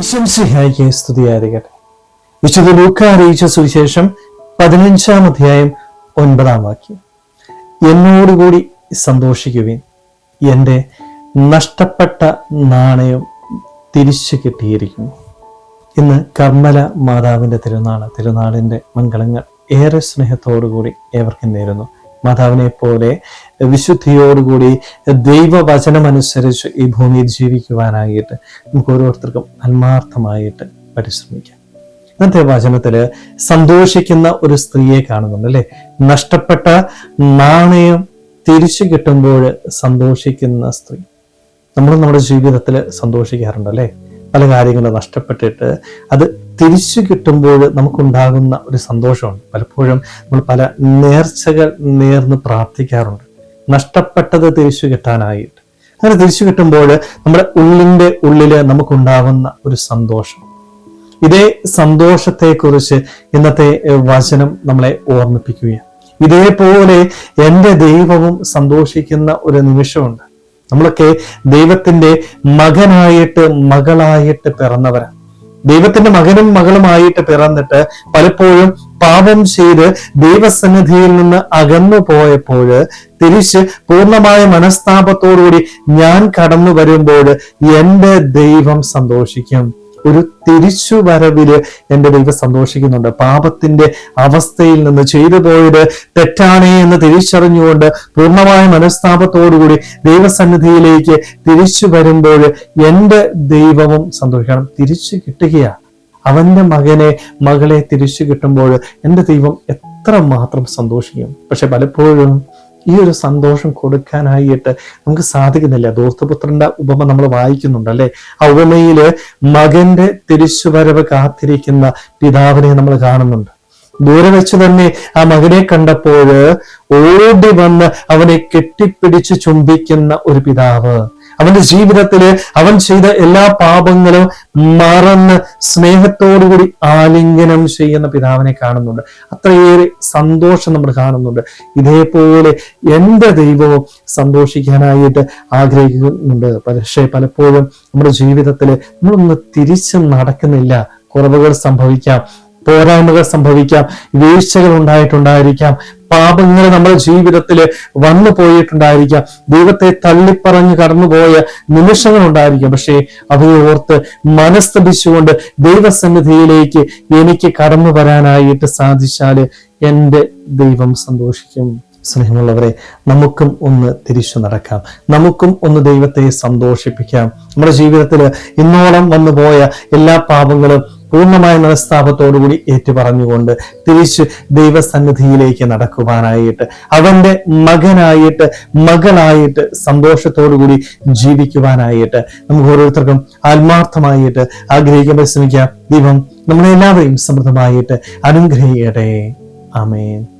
പ്രശംസയായിക്ക് സ്തുതിയായിരിക്കട്ടെ വിശുദ്ധ ലൂക്ക അറിയിച്ച സുവിശേഷം പതിനഞ്ചാം അധ്യായം ഒൻപതാം വാക്യം. എന്നോടുകൂടി സന്തോഷിക്കുവിൻ. എന്റെ നഷ്ടപ്പെട്ട നാണയം തിരിച്ചു കിട്ടിയിരിക്കുന്നു. ഇന്ന് കർമ്മല മാതാവിന്റെ തിരുനാൾ തിരുനാളിന്റെ മംഗളങ്ങൾ ഏറെ സ്നേഹത്തോടുകൂടി ഏവർക്കും നേരുന്നു. മാതാവിനെ പോലെ വിശുദ്ധിയോടുകൂടി ദൈവവചനമനുസരിച്ച് ഈ ഭൂമിയിൽ ജീവിക്കുവാനായിട്ട് നമുക്ക് ഓരോരുത്തർക്കും ആത്മാർത്ഥമായിട്ട് പരിശ്രമിക്കാം. ഇന്നത്തെ വചനത്തിൽ സന്തോഷിക്കുന്ന ഒരു സ്ത്രീയെ കാണുന്നുണ്ട് അല്ലെ? നഷ്ടപ്പെട്ട നാണയം തിരിച്ചു കിട്ടുമ്പോൾ സന്തോഷിക്കുന്ന സ്ത്രീ. നമ്മൾ നമ്മുടെ ജീവിതത്തിൽ സന്തോഷിക്കാറുണ്ട് അല്ലെ? പല കാര്യങ്ങളും നഷ്ടപ്പെട്ടിട്ട് അത് തിരിച്ചു കിട്ടുമ്പോൾ നമുക്കുണ്ടാകുന്ന ഒരു സന്തോഷമാണ് പലപ്പോഴും നമ്മൾ പല നേർച്ചകൾ നേർന്ന് പ്രാർത്ഥിക്കാറുണ്ട്. നഷ്ടപ്പെട്ടത് തിരിച്ചു കിട്ടാനായിട്ട്. അങ്ങനെ തിരിച്ചു കിട്ടുമ്പോൾ നമ്മുടെ ഉള്ളിന്റെ ഉള്ളിൽ നമുക്കുണ്ടാകുന്ന ഒരു സന്തോഷം. ഇതേ സന്തോഷത്തെക്കുറിച്ച് ഇന്നത്തെ വചനം നമ്മളെ ഓർമ്മിപ്പിക്കുകയാണ്. ഇതേപോലെ എന്റെ ദൈവവും സന്തോഷിക്കുന്ന ഒരു നിമിഷമുണ്ട്. നമ്മളൊക്കെ ദൈവത്തിന്റെ മകനായിട്ട് മകളായിട്ട് പിറന്നവരാണ്. ദൈവത്തിന്റെ മകനും മകളുമായിട്ട് പിറന്നിട്ട് പലപ്പോഴും പാപം ചെയ്ത് ദൈവസന്നിധിയിൽ നിന്ന് അകന്നു പോയപ്പോൾ തിരിച്ച് പൂർണമായ മനസ്താപത്തോടുകൂടി ഞാൻ കടന്നു വരുമ്പോൾ എന്റെ ദൈവം സന്തോഷിക്കും. ഒരു തിരിച്ചു വരവിൽ എന്റെ ദൈവം സന്തോഷിക്കുന്നുണ്ട്. പാപത്തിന്റെ അവസ്ഥയിൽ നിന്ന് ചെയ്തു പോയത് തെറ്റാണേ എന്ന് തിരിച്ചറിഞ്ഞുകൊണ്ട് പൂർണമായ മനസ്താപത്തോടുകൂടി ദൈവസന്നിധിയിലേക്ക് തിരിച്ചു വരുമ്പോൾ എന്റെ ദൈവവും സന്തോഷിക്കണം. തിരിച്ചു കിട്ടുകയാണ്. അവന്റെ മകനെ മകളെ തിരിച്ചു കിട്ടുമ്പോൾ എന്റെ ദൈവം എത്ര മാത്രം സന്തോഷിക്കും. പക്ഷെ പലപ്പോഴും ഈ ഒരു സന്തോഷം കൊടുക്കാനായിട്ട് നമുക്ക് സാധിക്കുന്നില്ല. ദോസ്തപുത്രന്റെ ഉപമ നമ്മൾ വായിക്കുന്നുണ്ട് അല്ലെ? ആ ഉപമയിൽ മകന്റെ തിരിച്ചുവരവ് കാത്തിരിക്കുന്ന പിതാവിനെ നമ്മൾ കാണുന്നുണ്ട്. ദൂരെ വെച്ച് തന്നെ ആ മകനെ കണ്ടപ്പോൾ ഓടി വന്ന് അവനെ കെട്ടിപ്പിടിച്ച് ചുംബിക്കുന്ന ഒരു പിതാവ്. അവന്റെ ജീവിതത്തിൽ അവൻ ചെയ്ത എല്ലാ പാപങ്ങളും മറന്ന് സ്നേഹത്തോടുകൂടി ആലിംഗനം ചെയ്യുന്ന പിതാവിനെ കാണുന്നുണ്ട്. അത്രയേറെ സന്തോഷം നമ്മൾ കാണുന്നുണ്ട്. ഇതേപോലെ എന്റെ ദൈവവും സന്തോഷിക്കാനായിട്ട് ആഗ്രഹിക്കുന്നുണ്ട്. പക്ഷേ പലപ്പോഴും നമ്മുടെ ജീവിതത്തിൽ നമ്മളൊന്ന് തിരിച്ചു നടക്കുന്നില്ല. കുറവുകൾ സംഭവിക്കാം. പോരായ്മകൾ സംഭവിക്കാം വീഴ്ചകൾ ഉണ്ടായിട്ടുണ്ടായിരിക്കാം പാപങ്ങൾ നമ്മുടെ ജീവിതത്തിൽ വന്നു പോയിട്ടുണ്ടായിരിക്കാം. ദൈവത്തെ തള്ളിപ്പറഞ്ഞ് കടന്നുപോയ നിമിഷങ്ങൾ ഉണ്ടായിരിക്കാം. പക്ഷേ അവയെ ഓർത്ത് മനസ്തപിച്ചുകൊണ്ട് ദൈവസന്നിധിയിലേക്ക് എനിക്ക് കടന്നു വരാനായിട്ട് സാധിച്ചാൽ എന്റെ ദൈവം സന്തോഷിക്കും. സ്നേഹമുള്ളവരെ നമുക്കും ഒന്ന് തിരിച്ചു നടക്കാം. നമുക്കും ഒന്ന് ദൈവത്തെ സന്തോഷിപ്പിക്കാം. നമ്മുടെ ജീവിതത്തിൽ ഇന്നോളം വന്നുപോയ എല്ലാ പാപങ്ങളും പൂർണമായ മനസ്താപത്തോടുകൂടി ഏറ്റുപറഞ്ഞുകൊണ്ട് തിരിച്ച് ദൈവസന്നിധിയിലേക്ക് നടക്കുവാനായിട്ട് അവന്റെ മകനായിട്ട് മകളായിട്ട് സന്തോഷത്തോടുകൂടി ജീവിക്കുവാനായിട്ട് നമുക്ക് ഓരോരുത്തർക്കും ആത്മാർത്ഥമായിട്ട് ആഗ്രഹിക്കാൻ പരിശ്രമിക്കാം. ദൈവം നമ്മളെല്ലാവരെയും സമൃദ്ധമായിട്ട് അനുഗ്രഹിക്കട്ടെ. ആമേൻ.